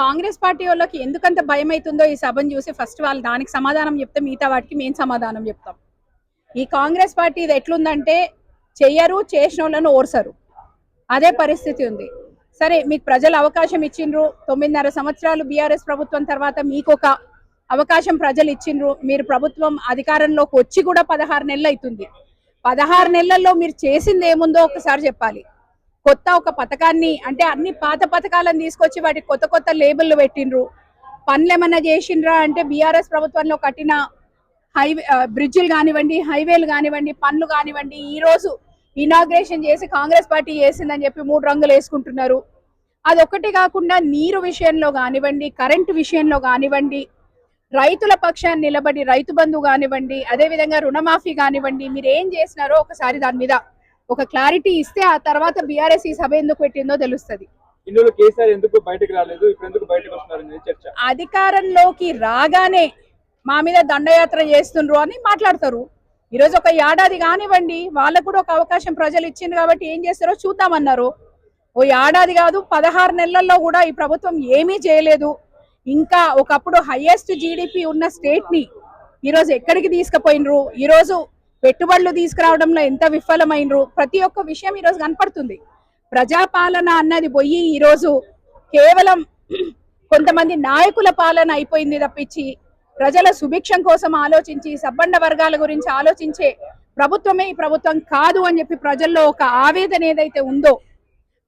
Congress party వాళ్ళకి ఎందుకంత భయం అవుతుందో ఈ సభను చూసి ఫస్ట్ వాళ్ళు దానికి సమాధానం చెప్తే మిగతా వాటికి మేము సమాధానం చెప్తాం. ఈ కాంగ్రెస్ పార్టీ ఇది ఎట్లుందంటే చెయ్యరు చేసిన వాళ్ళను ఓర్సరు. అదే పరిస్థితి ఉంది. సరే మీకు ప్రజలు అవకాశం ఇచ్చిండ్రు తొమ్మిదిన్నర సంవత్సరాలు బీఆర్ఎస్ ప్రభుత్వం తర్వాత మీకు ఒక అవకాశం ప్రజలు ఇచ్చిండ్రు. మీరు ప్రభుత్వం అధికారంలోకి వచ్చి కూడా పదహారు నెలలు అవుతుంది. పదహారు నెలల్లో మీరు చేసింది ఏముందో ఒకసారి చెప్పాలి. కొత్త ఒక పథకాన్ని అంటే అన్ని పాత పథకాలను తీసుకొచ్చి వాటికి కొత్త కొత్త లేబుల్లు పెట్టిండ్రు. పనులు ఏమన్నా చేసిండ్రా అంటే బీఆర్ఎస్ ప్రభుత్వంలో కట్టిన హైవే బ్రిడ్జిలు కానివ్వండి హైవేలు కానివ్వండి పనులు కానివ్వండి ఈ రోజు ఇనాగ్రేషన్ చేసి కాంగ్రెస్ పార్టీ చేసిందని చెప్పి మూడు రంగులు వేసుకుంటున్నారు. అదొక్కటి కాకుండా నీరు విషయంలో కానివ్వండి కరెంటు విషయంలో కానివ్వండి రైతుల పక్షాన్ని నిలబడి రైతు బంధు కానివ్వండి అదేవిధంగా రుణమాఫీ కానివ్వండి మీరు ఏం చేసినారో ఒకసారి దాని మీద ఒక క్లారిటీ ఇస్తే ఆ తర్వాత బీఆర్ఎస్ ఈ సభ ఎందుకు పెట్టిందో తెలుస్తుంది. ఇందులో కేసీఆర్ ఎందుకు బయటకు రాలేదు ఇప్పుడు ఎందుకు బయటకు వస్తున్నారని చర్చ. అధికారంలోకి రాగానే మా మీద దండయాత్ర చేస్తుండ్రు అని మాట్లాడతారు. ఈరోజు ఒక ఏడాది కానివ్వండి వాళ్ళకు కూడా ఒక అవకాశం ప్రజలు ఇచ్చింది కాబట్టి ఏం చేస్తారో చూద్దామన్నారు. ఓ ఏడాది కాదు పదహారు నెలల్లో కూడా ఈ ప్రభుత్వం ఏమీ చేయలేదు. ఇంకా ఒకప్పుడు హైయెస్ట్ జీడిపి ఉన్న స్టేట్ని ఈరోజు ఎక్కడికి తీసుకుపోయినరు ఈరోజు పెట్టుబడులు తీసుకురావడంలో ఎంత విఫలమైనరు? ప్రతి ఒక్క విషయం ఈరోజు కనపడుతుంది. ప్రజాపాలన అన్నది పోయి ఈరోజు కేవలం కొంతమంది నాయకుల పాలన అయిపోయింది తప్పించి ప్రజల సుభిక్షం కోసం ఆలోచించి సబ్బండ వర్గాల గురించి ఆలోచించే ప్రభుత్వమే ఈ ప్రభుత్వం కాదు అని చెప్పి ప్రజల్లో ఒక ఆవేదన ఏదైతే ఉందో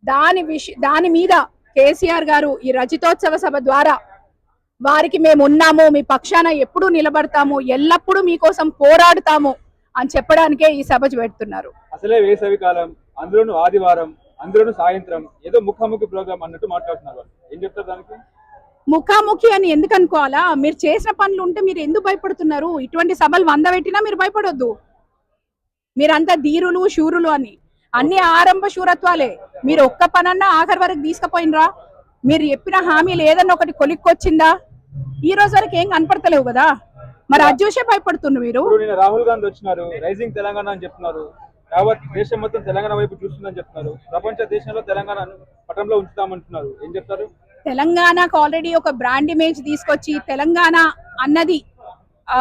దాని విష దాని మీద కేసీఆర్ గారు ఈ రచితోత్సవ సభ ద్వారా వారికి మేము ఉన్నాము మీ పక్షాన ఎప్పుడూ నిలబడతాము ఎల్లప్పుడూ మీకోసం పోరాడుతాము అని చెప్పడానికే ఈ సభ పెడుతున్నారు. అసలే వేసవి కాలం అందులోనూ ఆదివారం అందులోనూ సాయంత్రం ఏదో ముఖాముఖి ప్రోగ్రామ్ అన్నట్టు మాట్లాడుతున్నారు. ఏం చెప్తారు దానికి? ముఖాముఖి అని ఎందుకు అనుకోవాలా? మీరు చేసిన పనులు ఉంటే మీరు ఎందుకు భయపడుతున్నారు? ఇటువంటి సభలు వంద పెట్టినా మీరు భయపడొద్దు. మీరంతా ధీరులు శూరులు అని. అన్ని ఆరంభ శూరత్వాలే. మీరు ఒక్క పనన్నా ఆఖరి వరకు తీసుకుపోయినరా? మీరు చెప్పిన హామీలు ఏదన్నా ఒకటి కొలిక్కొచ్చిందా? ఈ రోజు వరకు ఏం కనపడతలేవు కదా? మరి అది చూసే భయపడుతున్నారు మీరు? రాహుల్ గాంధీ వచ్చినారు రైజింగ్ తెలంగాణ అని చెప్తున్నారు. యావత్ దేశం మొత్తం తెలంగాణ వైపు చూస్తుందని చెప్తున్నారు. ప్రపంచ దేశంలో తెలంగాణ పటంలో ఉంచుతామంటున్నారు. ఏం చెప్తారు? తెలంగాణకు ఆల్రెడీ ఒక బ్రాండ్ ఇమేజ్ తీసుకొచ్చి తెలంగాణ అన్నది ఆ,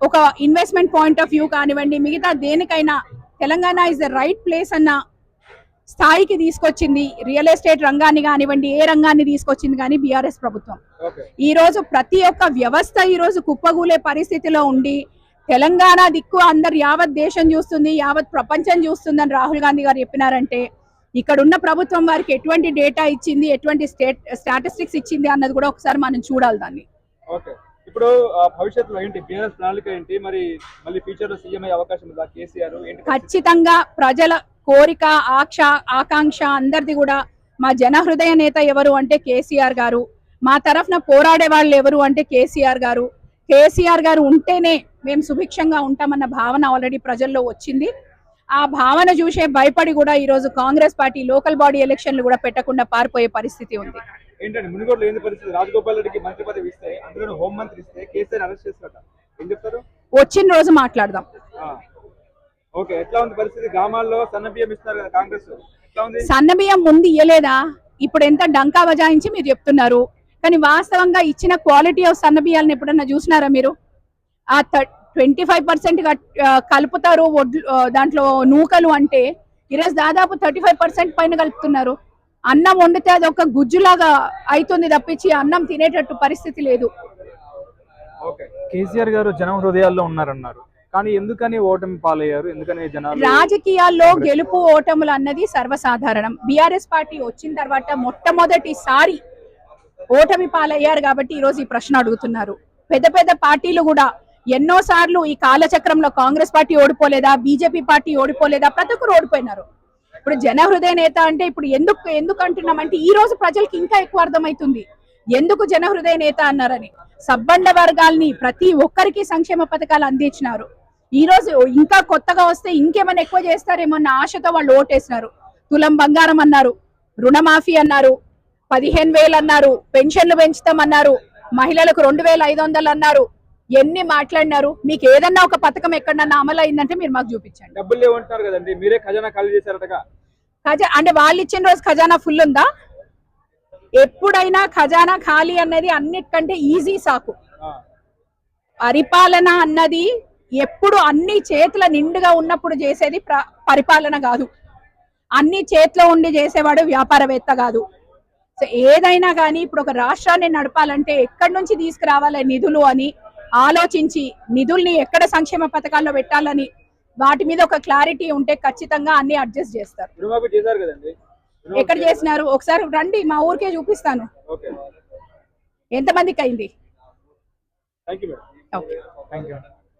ఒక ఇన్వెస్ట్మెంట్ పాయింట్ ఆఫ్ వ్యూ కానివ్వండి మిగతా దేనికైనా Telangana is the right place అన్న స్థాయికి తీసుకొచ్చింది రియల్ ఎస్టేట్ రంగాన్ని కానివ్వండి ఏ రంగాన్ని తీసుకొచ్చింది కానీ బీఆర్ఎస్ ప్రభుత్వం. ఈ రోజు ప్రతి ఒక్క వ్యవస్థ ఈ రోజు కుప్పగూలే పరిస్థితిలో ఉండి తెలంగాణ దిక్కు అందరు యావత్ దేశం చూస్తుంది యావత్ ప్రపంచం చూస్తుందని రాహుల్ గాంధీ గారు చెప్పినారంటే ఇక్కడ ఉన్న ప్రభుత్వం వారికి ఎటువంటి డేటా ఇచ్చింది ఎటువంటి స్టేట్ స్టాటిస్టిక్స్ ఇచ్చింది అన్నది కూడా ఒకసారి మనం చూడాలి దాన్ని. ఓకే. ఇప్పుడు ఆ, భవిష్యత్తులో ఏంటి? బీఆర్ఎస్ ప్రణాళిక ఏంటి? మరి మళ్ళీ ఫ్యూచర్లో సీఎం అయ్యే అవకాశం ఉందా? కేసీఆర్ ఏంటి ఖచ్చితంగా ప్రజల కోరిక ఆక్ష ఆకాంక్ష అందరిది కూడా మా జన హృదయ నేత ఎవరు అంటే కేసీఆర్ గారు. మా తరఫున పోరాడే వాళ్ళు ఎవరు అంటే కేసీఆర్ గారు. కేసీఆర్ గారు ఉంటేనే మేము సుభిక్షంగా ఉంటామన్న భావన ఆల్రెడీ ప్రజల్లో వచ్చింది. ఆ భావన చూసే భయపడి కూడా ఈ రోజు కాంగ్రెస్ పార్టీ లోకల్ బాడీ ఎలక్షన్లు కూడా పెట్టకుండా పారిపోయే పరిస్థితి ఉంది. ఏంటంటే మునుగోడులో ఏంది పరిస్థితి. రాజగోపాల్ రెడ్డికి మంత్రి పదవి ఇస్తే అందులో హోం మంత్రి ఇస్తే కేసీఆర్ అరెస్ట్ చేస్తారట ఏం చెప్తారు? వచ్చిన రోజు మాట్లాడదాం. ఓకే ఎట్లా ఉంది పరిస్థితి? గ్రామాల్లో సన్న బియ్యం ఇస్తున్నారు కదా కాంగ్రెస్. ఎట్లా ఉంది? సన్నబియ్యం ముందు ఇయ్యలేదా? ఇప్పుడు ఎంత డంకా బజాయించి మీరు చెప్తున్నారు. కానీ వాస్తవంగా ఇచ్చిన క్వాలిటీ ఆఫ్ సన్నబియ్యాలను ఎప్పుడన్నా చూసినారా మీరు? ఆ ట్వంటీ ఫైవ్ పర్సెంట్ కలుపుతారు వడ్లు దాంట్లో నూకలు అంటే ఈరోజు దాదాపు థర్టీ ఫైవ్ పర్సెంట్ పైన కలుపుతున్నారు. అన్నం వండితే అది ఒక గుజ్జులాగా అవుతుంది తప్పించి అన్నం తినేటట్టు పరిస్థితి లేదు. కేసీఆర్ గారు జనం హృదయాల్లో ఉన్నారన్నారు. కానీ ఎందుకని ఓటమి పాలయ్యారు? ఎందుకని జనాలు రాజకీయాల్లో గెలుపు ఓటములు అన్నది సర్వసాధారణం. బీఆర్ఎస్ పార్టీ వచ్చిన తర్వాత మొట్టమొదటిసారి ఓటమి పాలయ్యారు కాబట్టి ఈ రోజు ఈ ప్రశ్న అడుగుతున్నారు. పెద్ద పెద్ద పార్టీలు కూడా ఎన్నో సార్లు ఈ కాలచక్రంలో కాంగ్రెస్ పార్టీ ఓడిపోలేదా బీజేపీ పార్టీ ఓడిపోలేదా ప్రతి ఒక్కరు ఓడిపోయినారు. ఇప్పుడు జన హృదయ నేత అంటే ఇప్పుడు ఎందుకు ఎందుకు అంటున్నామంటే ఈ రోజు ప్రజలకు ఇంకా ఎక్కువ అర్థమవుతుంది. ఎందుకు జన హృదయ నేత అన్నారని. సబ్బండ వర్గాల్ని ప్రతి ఒక్కరికి సంక్షేమ పథకాలు అందించినారు. ఈ రోజు ఇంకా కొత్తగా వస్తే ఇంకేమైనా ఎక్కువ చేస్తారేమో అన్న ఆశతో వాళ్ళు ఓటేసినారు. తులం బంగారం అన్నారు రుణమాఫీ అన్నారు పదిహేను వేలు అన్నారు పెన్షన్లు పెంచుతామన్నారు మహిళలకు రెండు వేల ఐదు వందలు అన్నారు. ఎన్ని మాట్లాడినారు? మీకు ఏదన్నా ఒక పథకం ఎక్కడన్నా అమలు అయిందంటే మీరు మాకు చూపించండి. డబ్బులు కదండి మీరే ఖజానా ఖాళీ చేశారటగా. ఖజా అంటే వాళ్ళు ఇచ్చిన రోజు ఖజానా ఫుల్ ఉందా? ఎప్పుడైనా ఖజానా ఖాళీ అన్నది అన్నిటికంటే ఈజీ సాకు. పరిపాలన అన్నది ఎప్పుడు అన్ని చేతుల నిండుగా ఉన్నప్పుడు చేసేది ప్ర- పరిపాలన కాదు. అన్ని చేతిలో ఉండి చేసేవాడు వ్యాపారవేత్త కాదు. సో ఏదైనా కానీ ఇప్పుడు ఒక రాష్ట్రాన్ని నడపాలంటే ఎక్కడి నుంచి తీసుకురావాలి నిధులు అని ఆలోచించి నిధుల్ని ఎక్కడ సంక్షేమ పథకాల్లో పెట్టాలని వాటి మీద ఒక క్లారిటీ ఉంటే ఖచ్చితంగా అన్ని అడ్జస్ట్ చేస్తారు. ఎక్కడ చేసినారు? ఒకసారి రండి మా ఊరికే చూపిస్తాను. ఓకే. ఎంతమందికి అయింది? ఓకే.